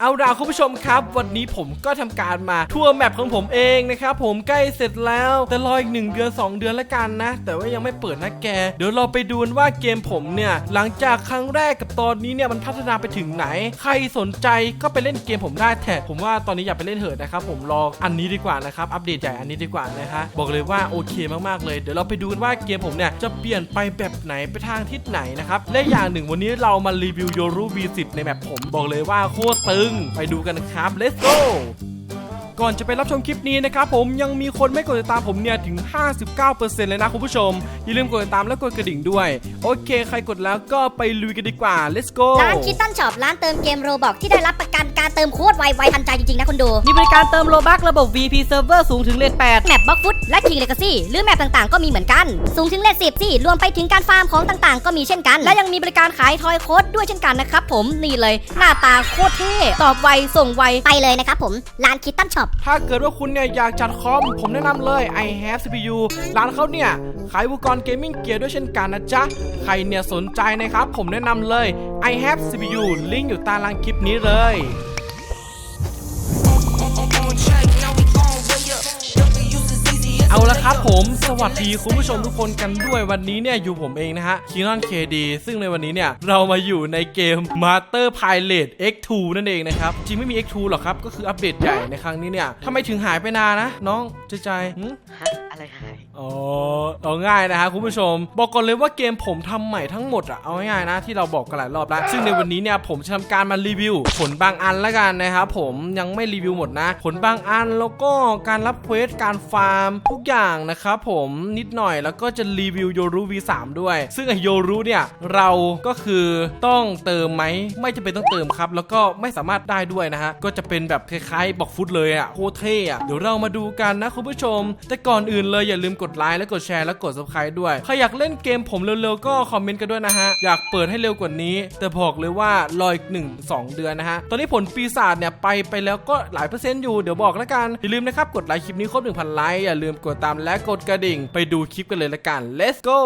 เอาล่ะคุณผู้ชมครับ วันนี้ผมก็ทำการมาทัวร์แมปของผมเองนะครับผมใกล้เสร็จแล้ว แต่รออีกหนึ่งเดือน 2 เดือนละกันนะ แต่ว่ายังไม่เปิดนะแก เดี๋ยวเราไปดูนว่าเกมผมเนี่ย หลังจากครั้งแรกกับตอนนี้เนี่ยมันพัฒนาไปถึงไหน ใครสนใจก็ไปเล่นเกมผมได้แต่ผมว่าตอนนี้อย่าไปเล่นเถิดนะครับผมรออันนี้ดีกว่านะครับอัปเดตใหญ่อันนี้ดีกว่านะฮะบอกเลยว่าโอเคมากๆเลยเดี๋ยวเราไปดูนว่าเกมผมเนี่ยจะเปลี่ยนไปแบบไหนไปทางทิศไหนนะครับและอย่างหนึ่งวันนี้เรามารีวิวโยรู V10 ในแมปผมบอกเลยว่าโคตรตึงไปดูกันนะครับ let's go ก่อนจะไปรับชมคลิปนี้นะครับผมยังมีคนไม่กดติดตามผมเนี่ยถึง 59%เลยนะคุณผู้ชม อย่าลืมกดติดตามและกดกระดิ่งด้วย โอเค ใครกดแล้วก็ไปลุยกันดีกว่า let's go ร้านคิตตันช็อปร้านเติมเกมโรบอกที่ได้รับประกันการเติมโคตรไวไวทันใจจริงๆนะคุณดู มีบริการเติมโลบักระบบ VP Server สูงถึงเลท8แมปบล็อกฟุตและคิงเลกาซี่หรือแมปต่างๆ ก็มีเหมือนกัน สูงถึงเลทสิบที่รวมไปถึงการฟาร์มของต่างๆ ก็มีเช่นกัน และยังมีบริการขายทอยโค้ดด้วยเช่นกันนะครับผมนี่เลยหน้าตาโคตรเท่ตอบไวส่งไวไปเลยนะครับผมร้านคิตตันช็อปถ้าเกิดว่าคุณเนี่ยอยากจัดคอม ผมแนะนำเลย i have CPU ร้านเขาเนี่ยขายอุปกรณ์เกมมิ่งเกียร์ด้วยเช่นกันนะจ๊ะ ใครเนี่ยสนใจนะครับ ผมแนะนำเลย i have CPU ลิงก์อยู่ใต้ล่างคลิปนี้เลย ครับผมสวัสดีคุณผู้ชมทุกคนกันด้วยวันนี้เนี่ยอยู่ผมเองนะฮะคีนอนเคดีซึ่งในวันนี้เนี่ยเรามาอยู่ในเกม Master Pilot X2 นั่นเองนะครับ จริงไม่มี X2 หรอกครับ ก็คืออัปเดตใหญ่ในครั้งนี้เนี่ยทำไมถึงหายไปนานนะ น้องใจใจอะไรหาย อ๋อเอาง่ายนะฮะคุณผู้ชม บอกก่อนเลยว่าเกมผมทำใหม่ทั้งหมดอะเอาง่ายๆนะที่เราบอกกันหลายรอบแล้ว ซึ่งในวันนี้เนี่ยผมจะทำการมารีวิว ผลบางอันแล้วกันนะครับผมยังไม่รีวิวหมดนะ ผลบางอันแล้วก็การรับเควสการฟาร์มทุกอย่างนะครับผมนิดหน่อยแล้วก็จะรีวิวโยรู V3 ด้วย ซึ่งไอโยรูเนี่ยเราก็คือต้องเติมไหมไม่จำเป็นต้องเติมครับ แล้วก็ไม่สามารถได้ด้วยนะฮะก็จะเป็นแบบคล้ายๆบอกฟุตเลยอะโคตรเท่อะเดี๋ยวเรามาดูกันนะคุณผู้ชม แต่ก่อนอื่นเลยอย่าลืมกดไลค์และกดแชร์และกด subscribe ด้วย ใครอยากเล่นเกมผมเร็วๆ ก็คอมเมนต์กันด้วยนะฮะ อยากเปิดให้เร็วกว่านี้ แต่บอกเลยว่ารออีก1 2 เดือนนะฮะ ตอนนี้ผลปีศาจเนี่ยไปไปแล้วก็หลายเปอร์เซ็นต์อยู่ เดี๋ยวบอกแล้วกัน อย่าลืมนะครับ กดไลค์คลิปนี้ครบ 1,000 ไลค์ อย่าลืมกดตามและกดกระดิ่ง ไปดูคลิปกันเลยละกัน let's go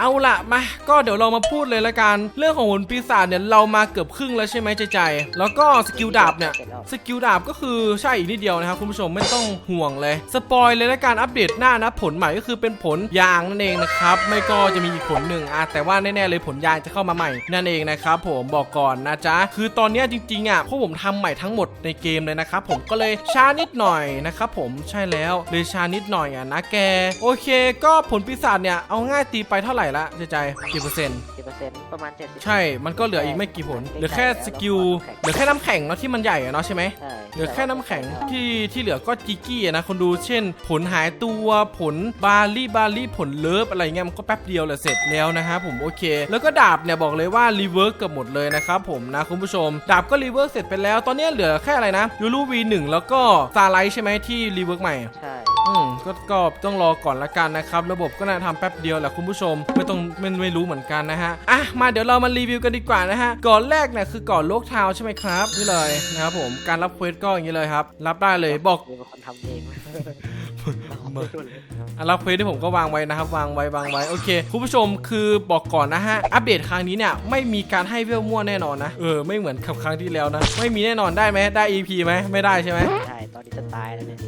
เอาละมา ก็เดี๋ยวเรามาพูดเลยละกัน เรื่องของผลปีศาจเนี่ยเรามาเกือบครึ่งแล้วใช่ไหมใจใจ แล้วก็สกิลดาบเนี่ยเสร็จแล้วสกิลดาบก็คือใช่อีกนิดเดียวนะครับคุณผู้ชมไม่ต้องห่วงเลย สปอยเลยและการอัปเดตหน้านะผลใหม่ก็คือเป็นผลยางนั่นเองนะครับ ไม่ก็จะมีอีกผลหนึ่งอะแต่ว่าแน่ๆเลยผลยางจะเข้ามาใหม่นั่นเองนะครับผมบอกก่อนนะจ๊ะ คือตอนเนี้ยจริงๆอะพวกผมทำใหม่ทั้งหมดในเกมเลยนะครับผมก็เลยช้านิดหน่อยนะครับผมใช่แล้วเลยช้านิดหน่อยอะนะแก โอเค ก็ผลปีศาจเนี่ยเอาง่ายตีไปเท่าไหร่ละใจใจกี่เปอร์เซ็นต์สิบเปอร์เซ็นต์ประมาณเจ็ดสิบ ใช่ มันก็เหลืออีกไม่กี่ผล เหลือแค่สกิล เหลือแค่น้ำแข็งเนาะที่มันใหญ่อะเนาะใช่ไหม ใช่เหลือแค่น้ำแข็งที่ที่เหลือก็จิกกี้อะนะคนดูเช่น ผลหายตัวผลบาลี่บาลี่ผลเลิฟอะไรเงี้ยมันก็แป๊บเดียวแหละเสร็จแล้วนะครับผมโอเค แล้วก็ดาบเนี่ยบอกเลยว่ารีเวิร์กเกือบหมดเลยนะครับผมนะคุณผู้ชม ดาบก็รีเวิร์กเสร็จไปแล้ว ตอนนี้เหลือแค่อะไรนะยูรูวีหนึ่งแล้วก็ซาไลท์ใช่ไหมที่รีเวิร์กใหม่ ใช่ อืมก็ก็ต้องรอก่อนละกันนะครับ ระบบก็น่าทำแป๊บเดียวแหละคุณผู้ชม ไม่ต้องไม่ไม่รู้เหมือนกันนะฮะอะมาเดี๋ยวเรามารีวิวกันดีกว่านะฮะก่อนแรกเนี่ยคือก่อนโลกทาวน์ใช่ไหมครับนี่เลยนะครับผมการรับเควสก็อย่างนี้เลยครับ รับได้เลยบอกมีคนทำเองมาอะรับเควสที่ผมก็วางไว้นะครับ วางไว้วางไว้โอเคคุณผู้ชมคือบอกก่อนนะฮะอัปเดตครั้งนี้เนี่ยไม่มีการให้เวลมั่วแน่นอนนะเออไม่เหมือนกับครั้งที่แล้วนะ ไม่มีแน่นอนได้ไหมได้ EP ไหมไม่ได้ใช่ไหมใช่ตอนนี้จะตายแล้วเนี่ย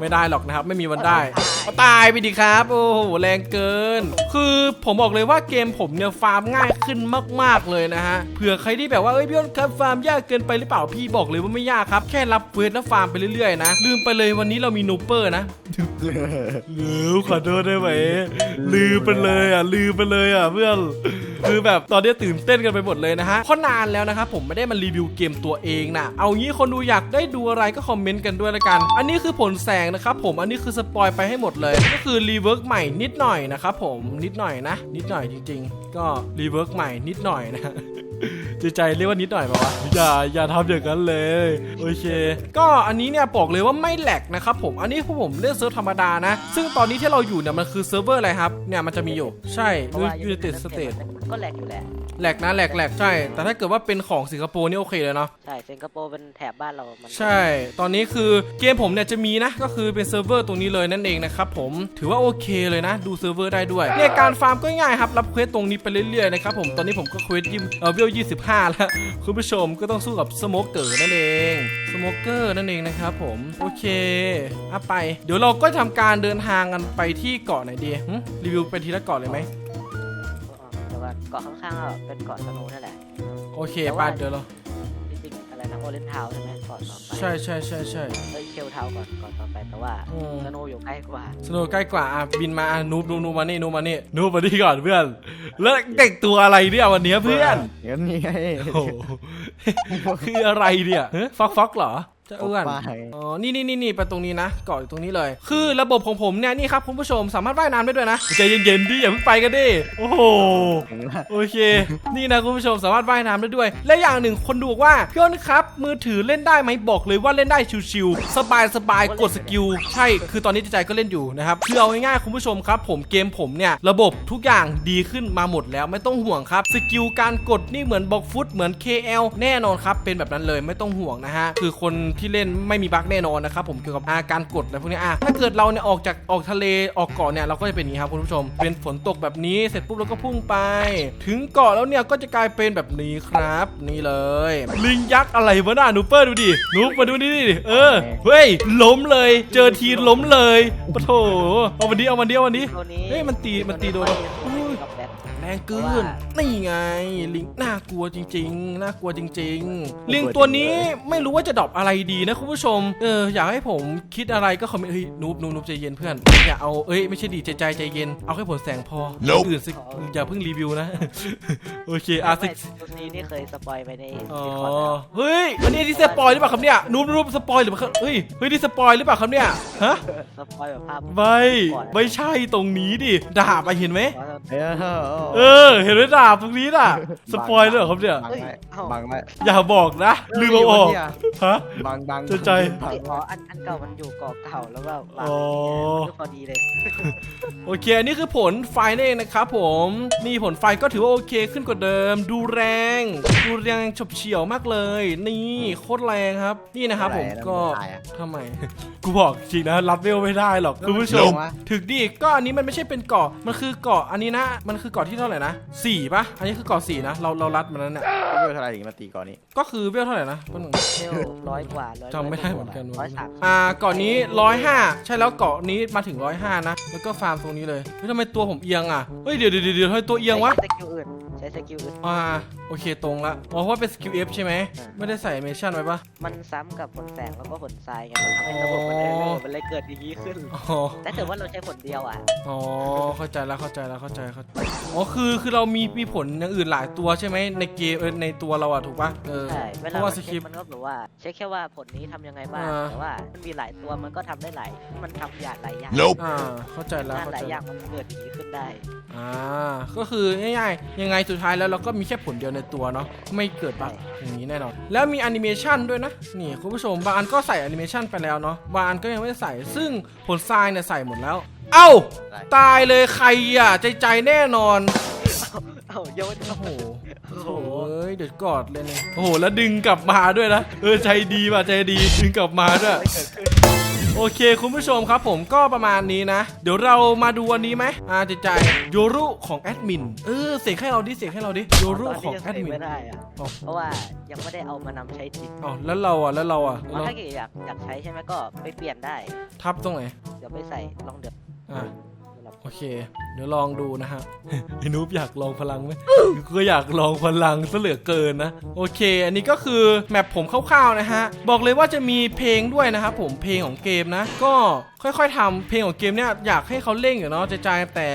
ไม่ได้หรอกนะครับ ไม่มีวันได้ก็ตายไปดิครับ โอ้โหแรงเกิน คือผมบอกเลยว่าเกมผมเนี่ยฟาร์มง่ายขึ้นมาก ๆเลยนะฮะเผื่อใครที่แบบว่าเอ้ยพี่อ้นครับฟาร์มยากเกินไปหรือเปล่าพี่บอกเลยว่าไม่ยากครับแค่รับเวทแล้วฟาร์มไปเรื่อยๆนะลืมไปเลยวันนี้เรามีนูเปอร์นะลืมขอโทษได้ไหมลืมไปเลยอะลืมไปเลยอะเพื่อน คือแบบตอนนี้ตื่นเต้นกันไปหมดเลยนะฮะเพราะนานแล้วนะครับผมไม่ได้มารีวิวเกมตัวเองนะเอางี้คนดูอยากได้ดูอะไรก็คอมเมนต์กันด้วยละกัน อันนี้คือผลแสงนะครับผมอันนี้คือสปอยไปให้หมดเลย ก็คือรีเวิร์กใหม่นิดหน่อยนะครับผมนิดหน่อยนะ นิดหน่อยจริง ๆ ก็รีเวิร์กใหม่นิดหน่อยนะ ใจใจเรียกว่านิดหน่อยป่าวะอย่าอย่าทำอย่างนั้นเลยโอเค ก็อันนี้เนี่ยบอกเลยว่าไม่แหลกนะครับผมอันนี้พวกผมเล่นเซิร์ฟธรรมดานะ ซึ่งตอนนี้ที่เราอยู่เนี่ยมันคือเซิร์ฟเวอร์อะไรครับเนี่ยมันจะมีอยู่ใช่เพราะว่ายู n นเต็ดสเตทมันก็แหลกอยู่แหละแหลกนะแหลกแหลกใช่ แต่ถ้าเกิดว่าเป็นของสิงคโปร์นี่โอเคเลยเนาะใช่สิงคโปร์เป็นแถบบ้านเรามันใช่ ตอนนี้คือเกมผมเนี่ยจะมีนะก็คือเป็นเซิร์ฟเวอร์ตรงนี้เลยนั่นเองนะครับผมถือว่าโอเคเลยนะ ดูเซิร์ฟเวอร์ได้ด้วยเนี่ยการฟาร์มก็ง่ายครับรับเควสตรงนี้ไปเรื่อยๆนะครับผมตอนนี้ผมก็เควสยิมเออเวล25 5แล้ว คุณผู้ชมก็ต้องสู้กับสโมเกอร์นั่นเองสโมเกอร์นั่นเองนะครับผม โอเคอะไป เดี๋ยวเราก็ทำการเดินทางกันไปที่เกาะไหนดีรีวิวไปทีละเกาะเลยไหมเดี๋ยวก่าเกาะข้างๆเป็นเกาะสโนว์นั่นแหละ โอเคไปว่าเดี๋ยวเรา ริงๆอะไรนะโอเรนทาวใช่ไหมเกาะต่อไปใช่ใช่ใช่ใช่เอ้ยเคลทาวก่อนเกาะต่อไปแต่ว่าอืมสโนว์อยู่ใกล้กว่าสโนว์ใกล้กว่าอะบินมาอะนูบนูบนูบมานี่นูบมานี่นูบมานี่ก่อนเพื่อน แล้วแต่งตัวอะไรเนี่ยวันเนี้ยเพื่อน เดี๋ยวนี้ไงโอ้โห คืออะไรเนี่ยเฮ้ยฟ็อกฟ็อกเหรอเจะเอื้อนไป อ๋อนี่นี่นี่นี่ไปตรงนี้นะเกาะอยู่ตรงนี้เลย คือระบบของผมเนี่ยนี่ครับคุณผู้ชมสามารถว่ายน้ำได้ด้วยนะใจเย็นๆดิอย่าเพิ่งไปกันดิโอ้โหถึงละโอเค นี่นะคุณผู้ชมสามารถว่ายน้ำได้ด้วย และอย่างหนึ่งคนดูบอกว่าพี่อ้นครับมือถือเล่นได้ไหมบอกเลยว่าเล่นได้ชิวๆสบายสบายๆกดสกิลใช่คือตอนนี้ใจก็เล่นอยู่นะครับคือเอาง่ายๆคุณผู้ชมครับ ผมเกมผมเนี่ยระบบทุกอย่างดีขึ้นมาหมดแล้วไม่ต้องห่วงครับสกิลการกดนี่เหมือนบอกฟุตเหมือน KL แน่นอนครับเป็นแบบนั้นเลยไม่ต้องห่วงนะฮะคือคนที่เล่นไม่มีบั๊กแน่นอนนะครับผมเกี่ยวกับอาการกดอะไรพวกนี้อะถ้าเกิดเราเนี่ยออกจากออกทะเลออกเกาะเนี่ยเราก็จะเป็นอย่างนี้ครับคุณผู้ชม เป็นฝนตกแบบนี้เสร็จปุ๊บเราก็พุ่งไป ถึงเกาะแล้วเนี่ยก็จะกลายเป็นแบบนี้ครับ นี่เลย ลิงยักษ์อะไรวะน่านูเปอร์ดูดินูมาดูนี่ดิเออเฮ้ยล้มเลย เจอทีล้มเลยปะโถเอาวันนี้เอาวันนี้เอาวันนี้ตัวนี้เฮ้ยมันตีมันตีโดนตัวนี้กับ แบทแรงเกินนี่ไง ลิงน่ากลัวจริง ๆ น่ากลัวจริง ๆ ลิงตัวนี้ไม่รู้ว่าจะดรอปอะไรดีนะคุณผู้ชม เอออยากให้ผมคิดอะไรก็คอมเมนต์เฮ้ยนูบนูบนูบใจเย็นเพื่อนอย่าเอาเอ้ยไม่ใช่ดีใจใจใจเย็นเอาแค่ผลแสงพอ Nope อื่นสิอย่าเพิ่งรีวิวนะ โอเคอะสิไม่ตัวนี้นี่เคยสปอยไปในอ๋อดิสคอร์ดแล้วเฮ้ยอันนี้ที่สปอยหรือเปล่าครับเนี่ยนูบนูบสปอยหรือเปล่าครับเฮ้ยเฮ้ยนี่สปอยหรือเปล่าครับเนี่ยฮะสปอยแบบภาพไม่ไม่ใช่ตรงนี้ดิดาบไปเห็นไหมเออเออ เห็นไหมดาบตรงนี้น่ะ สปอยเลยเหรอครับเนี่ย บังไว้บังไว้อย่าบอกนะลืมเอาออกฮะ บังบังจะใจ บังอ๋ออันอันเก่ามันอยู่เกาะเก่าแล้วแบบวางอ๋อมันก็พอดีเลย โอเค อันนี้คือผลไฟนั่นเองนะครับผม นี่ผลไฟก็ถือว่าโอเคขึ้นกว่าเดิม ดูแรง ดูแรงฉบเฉี่ยวมากเลย นี่โคตรแรงครับ นี่นะครับผมก็ทำไม กูบอกจริงนะรับเวลไม่ได้หรอกคุณผู้ชมถึกดิก็อันนี้มันไม่ใช่เป็นเกาะ มันคือเกาะอันนี้นะ มันคือเกาะที่เท่าไหร่นะสี่ปะอันนี้คือเกาะสี่นะ เราเรารัดมันนั้นเนี่ยเวลเท่าไหร่ถึงมาตีก่อนนี้ก็คือเวลเท่าไหร่นะแป๊บนึงเทลร้อยกว่าร้อยจำไม่ได้เหมือนกันร้อยสามอ่าเกาะนี้ร้อยห้าใช่แล้วเกาะนี้มาถึงร้อยห้านะ แล้วก็ฟาร์มตรงนี้เลยเฮ้ยทำไมตัวผมเอียงอะ เฮ้ยเดี๋ยวเดี๋ยวเดี๋ยวทำไมตัวเอียงวะ ใช้สกิลอื่น ใช้สกิลอื่น อ่า โอเคตรงละอ๋อเพราะว่าเป็นสกิลเอฟใช่ไหมอ่าไม่ได้ใส่แอนิเมชั่นไว้ปะ มันซ้ำกับผลแสงแล้วก็ผลทรายไงมันทำให้ระบบมันเลยอ๋อมันเลยเกิดอย่างนี้ขึ้น อ๋อ แต่ถือว่าเราใช้ผลเดียวอะ อ๋อ เข้าใจแล้วเข้าใจแล้วเข้าใจเข้าใจอ๋อคือคือเรามีมีผลอย่างอื่นหลายตัวใช่ไหมในเกมเออในตัวเราอะถูกปะเออใช่ เวเพลาราะมัว่านสเช็คริคปต์ มันก็แบบว่าเช็คแค่ว่าผลนี้ทำยังไงบ้าง อ่า แต่ว่ามันมีหลายตัวมันก็ทำได้หลาย มันทำอย่างหลายอย่าง Nope อ่าเข้าใจแล้วงานเข้าหลาใจยอย่างมันเกิดอย่างนี้ขึ้นได้ อ่าก็คือง่ายๆยังไงสุดท้ายแล้วเราก็มีแค่ผลเดียวในตัวเนาะไม่เกิดบั๊กอย่างนี้แน่นอน แล้วมีแอนิเมชันด้วยนะ นี่คุณผู้ชมบางอันก็ใส่แอนิเมชันไปแล้วเนาะบางอันก็ยังไม่ได้ใส่ ซึ่งผลทรายเนี่ยใส่หมดแล้ว เอ้า ตายเลยใครอะ ใจใจแน่นอน เอ้าโยนโอ้โหโอ้โหเอ้ยเดี๋ยวกอดเลยเนี่ยโอ้โหแล้วดึงกลับมาด้วยนะเออใจดีว่ะใจดีดึงกลับมาด้วย โอเคคุณผู้ชมครับผมก็ประมาณนี้นะ เดี๋ยวเรามาดูอันนี้ไหมอ่าใจใจโยรุของแอดมินเออเสียงให้เราดิเสียงให้เราดิโยรุตอนของนี้ยังแอดใส่มินไม่ได้อะอ๋อเพราะว่ายังไม่ได้เอามานำใช้จริงอ๋อแล้วเราอะแล้วเราอะเพเราราะถ้าเกิดอยากอยากใช้ใช่ไหมก็ไปเปลี่ยนได้ ทับตรงไหนเดี๋ยวไปใส่ลองเดือดอ่า โอเค เดี๋ยวลองดูนะฮะ ไอ้นูบอยากลองพลังไหมก็อยากลองพลังซะเหลือเกินนะ โอเค อันนี้ก็คือแมปผมคร่าวๆนะฮะ บอกเลยว่าจะมีเพลงด้วยนะครับผมเพลงของเกมนะ ก็ค่อยๆทำเพลงของเกมเนี่ยอยากให้เขาเล่งอยู่เนาะใจใจแต่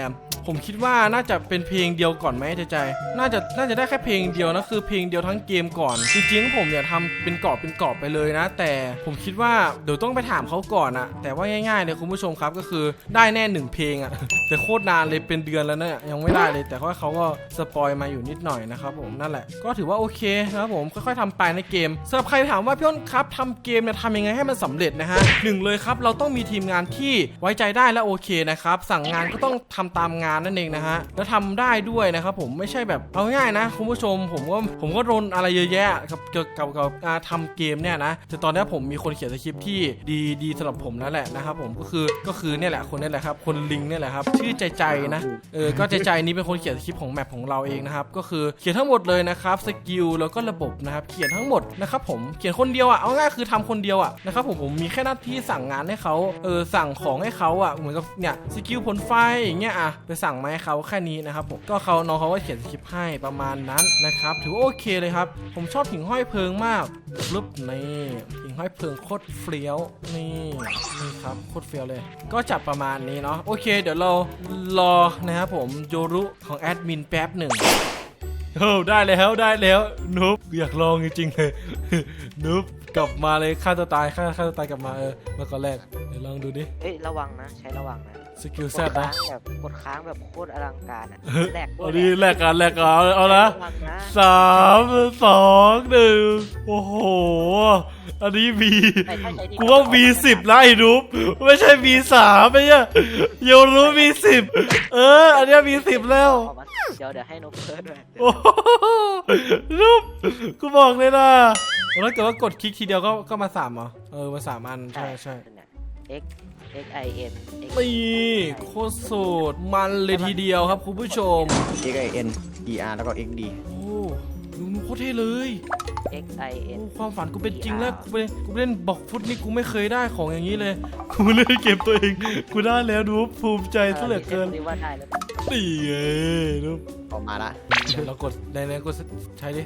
ผมคิดว่าน่าจะเป็นเพลงเดียวก่อนไหมใจใจ น่าจะน่าจะได้แค่เพลงเดียวนะคือเพลงเดียวทั้งเกมก่อน จริงๆ ผมอยากทำเป็นกรอบเป็นกรอบไปเลยนะ แต่ผมคิดว่าเดี๋ยวต้องไปถามเขาก่อนอะแต่ว่าง่ายๆเลยคุณผู้ชมครับก็คือได้แน่หนึ่งเพลงอะแต่โคตรนานเลยเป็นเดือนแล้วเนี่ยยังไม่ได้เลย แต่ว่าเขาก็สปอยมาอยู่นิดหน่อยนะครับผมนั่นแหละก็ถือว่าโอเคนะครับผมค่อยๆทำไปในเกมสำหรับใครถามว่าพี่อ้นครับทำเกมเนี่ยทำยังไงให้มันสำเร็จนะฮะหนึ่งเลยครับเราต้องมีทีมงานที่ไว้ใจได้และโอเคนะครับสั่งงานก็ต้องทำตามงานการนั่นเองนะฮะแล้วทำได้ด้วยนะครับผมไม่ใช่แบบเอาง่ายนะคุณผู้ชมผมก็ผมก็รนอะไรเยอะแยะกับเกี่ยวกับกับการทำเกมเนี่ยนะแต่ตอนนี้ผมมีคนเขียนสคริปต์ที่ดีดีสำหรับผมนั่นแหละนะครับผมก็คือก็คือเนี่ยแหละคนนี่แหละครับคนลิงเนี่ยแหละครับชื่อใจใจนะเออก็ใจใจนี้เป็นคนเขียนสคริปต์ของแมปของเราเองนะครับก็คือเขียนทั้งหมดเลยนะครับสกิลแล้วก็ระบบนะครับเขียนทั้งหมดนะครับผมเขียนคนเดียวอะเอาง่ายคือทำคนเดียวอะนะครับผมผมมีแค่หน้าที่สั่งงานให้เขาเออสั่งของให้เขาอะเหมือนกับเนี่ยสกิลผลไฟอย่างเงี้ยอะไปสั่งมาให้เขาแค่นี้นะครับผมก็เขาน้องเขาก็เขียนสคริปต์ให้ประมาณนั้นนะครับถือว่าโอเคเลยครับ ผมชอบหิ่งห้อยเพลิงมากปึ๊บนี่หิ่งห้อยเพลิงโคตรเฟี้ยวนี่นี่ครับโคตรเฟี้ยวเลย ก็จับประมาณนี้เนาะโอเค เดี๋ยวเรารอนะครับผมโยรุของแอดมินแป๊บหนึ่งเออได้แล้วได้แล้วนุ๊บอยากลองจริงๆเลยนุ๊บกลับมาเลยฆ่าตัวตายฆ่าฆ่าตัวตายกลับมาเออมาก่อนแรก ลองดูดิ เอ้ยระวังนะ ใช้ระวังนะสกิลกแซดดค้านะงแบบกดค้างแบบโคตรอลังการอะแหลกด้วเอายดิแลกกันแลกกันเอาเอานะระวังนะสามสองหนึ่งโอ้โห อันนี้มี แต่ถ้าใช้ที่กูว่ามีสิบแล้วไอ้นุ๊บไม่ใช่มีสามไม่ใช่โยรู้มีสิบเออ อันเนี้ยมีสิบแล้วออกมาเดี๋ยวเดี๋ยวให้นกเพิร์ดด้วยโอ้โหรูปกูบอกเลยนะแล้วเกิดว่ากดคลิกทีเดียวก็ก็มาสามเหรอ เออ มาสามอัน ใช่ใช่ เนี่ย X X I N X นี่ โคตรสุดมันเลยทีเดียวครับคุณผู้ชม X I N E R แล้วก็ X D โอ้ ลุงโคตรเท่เลย X I โอ้ N ความฝันกูเป็นจริงแล้ว กูไปกูไปเล่นบอกฟุตนี่กูไม่เคยได้ของอย่างนี้เลย กูเล่นเกมตัวเอง กูได้แล้วดูภูมิใจซะเหลือเกินรีว่าได้แล้วนี่ไงดูออกมาละเดี๋ยวเรากดในในกดใช้ดิ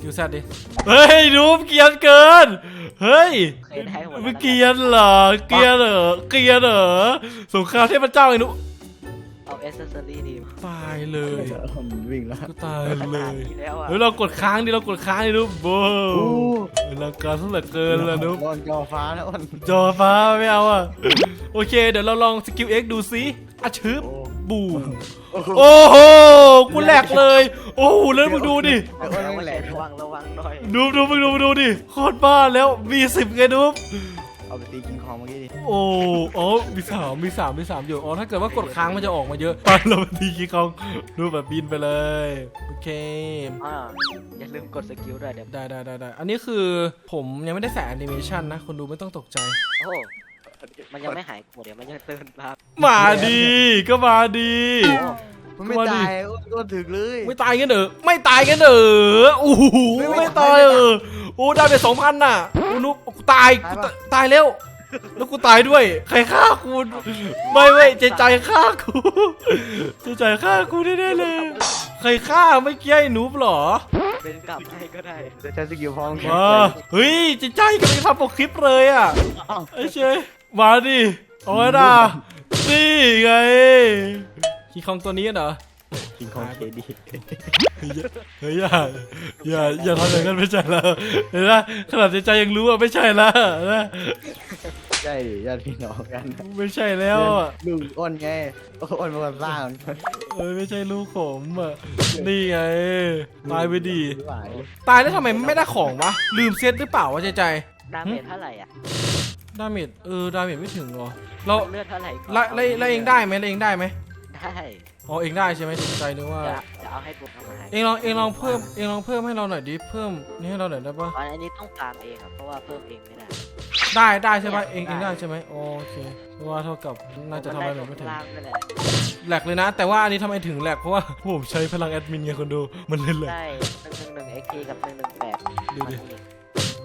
คิวแซดดิ เฮ้ยดูเกรียนเกิน เฮ้ยเคยได้หมดแล้วเมื่อกี้เหรอ เกียร์เหรอ เกียร์เหรอสงครามเทพเจ้าไอ้หนุเอาเอเซอรี่ดีมา ตายเลยมันวิ่งแล้วก็ตายขเลนาดยนี้แล้วอะเฮ้ยเรากดค้างดิเรากดค้างดินุ๊บโบ้เวลาการสุดเหลือเกินละนุ๊บบอลจอฟ้าแล้วมันจอฟ้าไม่เอาอะ โอเค เดี๋ยวเราลองสกิล X ดูซิอาชึบบูมโอ้โห กูแหลกเลย โอ้โหแล้วมึงดูดิไอ้อ้แต่นว่าไม่แหลกระวังระวังหน่อยดูดูมึงดูมึงดูดิโคตรบ้าแล้วมีสิบไงนุ๊บ เอาไปตีกิงคองเมื่อกี้ดิโอ้อ๋อมีสามมีสามมีสามอยู่อ๋อถ้าเกิดว่ากดค้างมันจะออกมาเยอะตอนเราไปทีกี้ของดูแบบบินไปเลยโอเค อ่าอย่าลืมกดสกิลด้วยเดี๋ยวได้ได้ได้ได้อันนี้คือผมยังไม่ได้ใส่แอนิเมชันนะคนดูไม่ต้องตกใจ โอ้มันยังไม่หายโกรธเดี๋ยวมันยังเตือนมามาดีก็มาดี มันไม่กลัวดิ ตายอ้นก็ถึกเลย ไม่ตายกันเหรอไม่ตายกันเหรอโอ้โหไม่ไม่ไม่ตายตายเออโอ้ได้ไปสองพันน่ะโอ้นุ๊กกูตายกูตายตายแล้ว แล้วกูตายด้วย ใครฆ่ากูไม่ไม่ใจใจฆ่ากูใจใจฆ่ากูแน่ๆเลย ใครฆ่าไม่เกี้ยไอ้นุ๊บเหรอเป็นกลับให้ก็ได้จะใช้สกิลพองแข็งมาเฮ้ยใจใจกำลังทำปกคลิปเลยอะอ้าวไอ้เชยมาดิเอาไว้ด่านี่ไง คีคองตัวนี้เหรอกิงคองเคดีเฮ้ยอย่าอย่าอย่าทำอย่างนั้นไม่ใช่แล้วเห็นไหมขนาดใจใจยังรู้ว่าไม่ใช่แล้วนะใช่ญาติพี่น้องกันไม่ใช่แล้วอะลูกอ้นไงอ้นเป็นคนสร้างมันเอ้ยไม่ใช่ลูกผมอะนี่ไงตายไปดีไม่ไหวตายแล้วทำไมไม่ได้ของวะลืมเซตหรือเปล่าวะใจใจดาเมจเท่าไหร่อะดาเมจเออดาเมจไม่ถึงเหรอเราเลือดเท่าไหร่ก่นไล่ไล่ไล่เองได้ไหมไล่เองได้ไหมได้ อ๋อเองได้ใช่ไหมถูกใจนึกว่า จะจะเอาให้ปุ๊บเอามาให้เองลองเองลองเพิ่มเองลองเพิ่มให้เราหน่อยดิเพิ่มนี่ให้เราหน่อยได้ปะอันนี้ต้องฟาร์มเองครับเพราะว่าเพิ่มเองไม่ได้ ได้ได้ใช่ปะได้เองเองได้ใช่ไหมโอเคเพราะว่าเท่ากับน่าจะทำอะไรหนูไม่ถึงล่างนั่นแหละแหลกเลยนะ แต่ว่าอันนี้ทำไมถึงแหลกเพราะว่า ผมใช้พลังแอดมินไงคนดูมันเลยแหลกได้หนึ่งหนึ่งหนึ่งเอ็กทีกับหนึ่งหนึ่งแปดดูดิ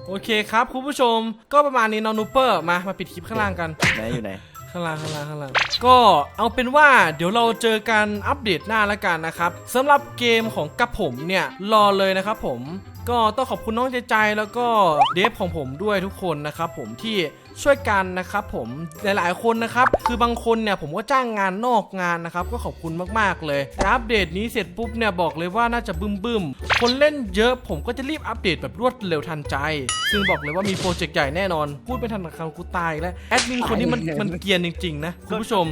โอเคครับ คุณผู้ชมก็ประมาณนี้นอนนูเปอร์มามาปิดคลิปข้างล่างกัน ไหนอยู่ไหน ข้างล่างข้างล่างข้างล่างก็เอาเป็นว่าเดี๋ยวเราเจอกันอัปเดตหน้าแล้วกันนะครับสำหรับเกมของกับผมเนี่ยรอเลยนะครับผมก็ต้องขอบคุณน้องใจใจแล้วก็เดฟของผมด้วยทุกคนนะครับผมที่ ช่วยกันนะครับผมหลายๆ คนนะครับคือบางคนเนี่ยผมก็จ้างงานนอกงานนะครับก็ขอบคุณมากๆเลยแต่อัปเดตนี้เสร็จปุ๊บเนี่ยบอกเลยว่าน่าจะบึ้มบึมๆคนเล่นเยอะผมก็จะรีบอัปเดตแบบรวดเร็วทันใจ ซึ่งบอกเลยว่ามีโปรเจกต์ใหญ่แน่นอน พูดไม่ทันคำกูตายแล้วแอดมินคนนี้มันมันเกรียนจริงๆนะคุณผู้ชม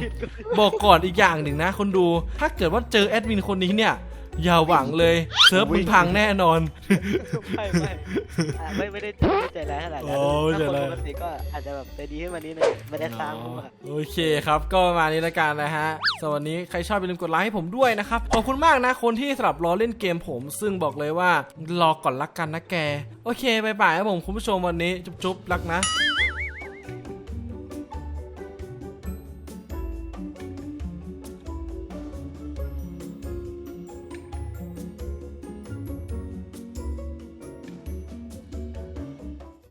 บอกก่อนอีกอย่างหนึ่งนะคนดู ถ้าเกิดว่าเจอแอดมินคนนี้เนี่ย อย่าหวังเลยเซิร์ฟมึงพังแน่นอน ไม่ไม่อะไม่ไม่ได้ไม่ได้ใจร้ายขนาดนั้นโอ้ยถ้าคนใจร้าย ปกติก็อาจจะแบบใจดีขึ้นมานิดนึงไม่ได้สร้างขึ้นมาโอเคครับก็ประมาณนี้แล้วกันนะฮะสำหรับวันนี้ใครชอบอย่าลืมกดไลค์ให้ผมด้วยนะครับขอบคุณมากนะคนที่สลับรอเล่นเกมผม ซึ่งบอกเลยว่ารอก่อนรักกันนะแก โอเคบายบายครับผมคุณผู้ชมวันนี้จุ๊บๆรักนะ